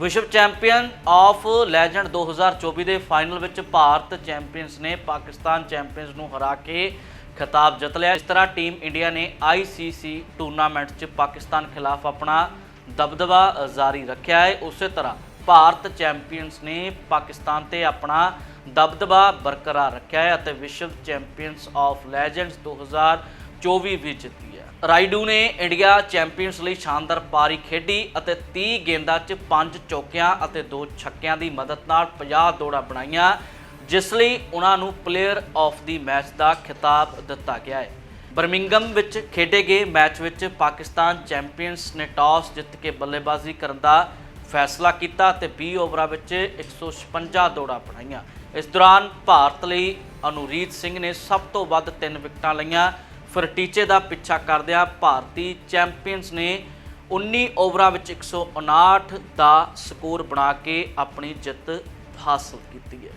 ਵਿਸ਼ਵ champion of legend 2024 ਦੇ final ਵਿੱਚ ਭਾਰਤ ਚੈਂਪੀਅਨਸ ਨੇ ਪਾਕਿਸਤਾਨ ਚੈਂਪੀਅਨਸ ਨੂੰ ਹਰਾ ਕੇ ਖਿਤਾਬ ਜਿੱਤ ਲਿਆ। ਇਸ ਤਰ੍ਹਾਂ ਟੀਮ ਇੰਡੀਆ ਨੇ ICC ਟੂਰਨਾਮੈਂਟ 'ਚ ਪਾਕਿਸਤਾਨ ਖਿਲਾਫ ਆਪਣਾ ਦਬਦਬਾ ਜਾਰੀ ਰੱਖਿਆ ਹੈ। ਉਸੇ ਤਰ੍ਹਾਂ ਭਾਰਤ ਚੈਂਪੀਅਨਸ ਨੇ ਪਾਕਿਸਤਾਨ ਤੇ ਆਪਣਾ ਦਬਦਬਾ ਬਰਕਰਾਰ ਰੱਖਿਆ ਹੈ ਅਤੇ ਵਿਸ਼ਵ ਚੈਂਪੀਅਨਸ ਆਫ ਲੈਜੈਂਡਸ 2024 ਵੀ ਜਿੱਤੀ ਹੈ। ਰਾਈਡੂ ਨੇ ਇੰਡੀਆ ਚੈਂਪੀਅਨਸ ਲਈ ਸ਼ਾਨਦਾਰ ਪਾਰੀ ਖੇਡੀ ਅਤੇ 30 ਗੇਂਦਾਂ 'ਚ 5 ਚੌਕਿਆਂ ਅਤੇ 2 ਛੱਕਿਆਂ ਦੀ ਮਦਦ ਨਾਲ 50 ਦੌੜਾਂ ਬਣਾਈਆਂ, ਜਿਸ ਲਈ ਉਹਨਾਂ ਨੂੰ ਪਲੇਅਰ ਆਫ ਦੀ ਮੈਚ ਦਾ ਖਿਤਾਬ ਦਿੱਤਾ ਗਿਆ ਹੈ। ਬਰਮਿੰਗਮ ਵਿੱਚ ਖੇਡੇ ਗਏ ਮੈਚ ਵਿੱਚ ਪਾਕਿਸਤਾਨ ਚੈਂਪੀਅਨਸ ਨੇ ਟਾਸ ਜਿੱਤ ਕੇ ਬੱਲੇਬਾਜ਼ੀ ਕਰਨ ਦਾ ਫੈਸਲਾ ਕੀਤਾ ਤੇ 20 ਓਵਰਾਂ ਵਿੱਚ 156 ਦੌੜਾਂ ਬਣਾਈਆਂ। ਇਸ ਦੌਰਾਨ ਭਾਰਤ ਲਈ ਅਨੁਰੀਤ ਸਿੰਘ ਨੇ ਸਭ ਤੋਂ ਵੱਧ 3 ਵਿਕਟਾਂ ਲਈਆਂ ਫਿਰ ਟੀਚੇ ਦਾ ਪਿੱਛਾ ਕਰਦਿਆਂ ਭਾਰਤੀ ਚੈਂਪੀਅਨਸ ਨੇ 19 ਓਵਰਾਂ ਵਿੱਚ 159 ਦਾ ਸਕੋਰ ਬਣਾ ਕੇ ਆਪਣੀ ਜਿੱਤ ਹਾਸਲ ਕੀਤੀ ਹੈ।